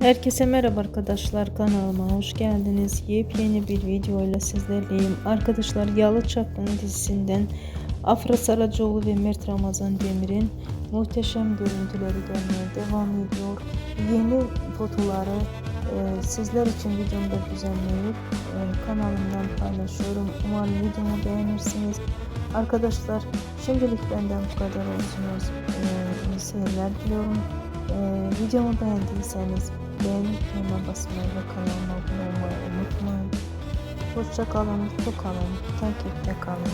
Herkese merhaba arkadaşlar kanalıma hoş geldiniz. Yepyeni bir videoyla sizlerleyim. Arkadaşlar Yalı Çapkın dizisinden Afra Saracoğlu ve Mert Ramazan Demir'in muhteşem görüntüleri gelmeye devam ediyor. Yeni fotoları e, sizler için videomda düzenleyip e, kanalımdan paylaşıyorum. Umarım videomu beğenirsiniz. Arkadaşlar şimdilik benden bu kadar olsun. E, seyirler diliyorum. Ee, videomu beğendiyseniz beğenip tuşuna basmayı ve kanalıma abone olmayı unutmayın. Hoşça kalın, mutlu kalın, takipte kalın.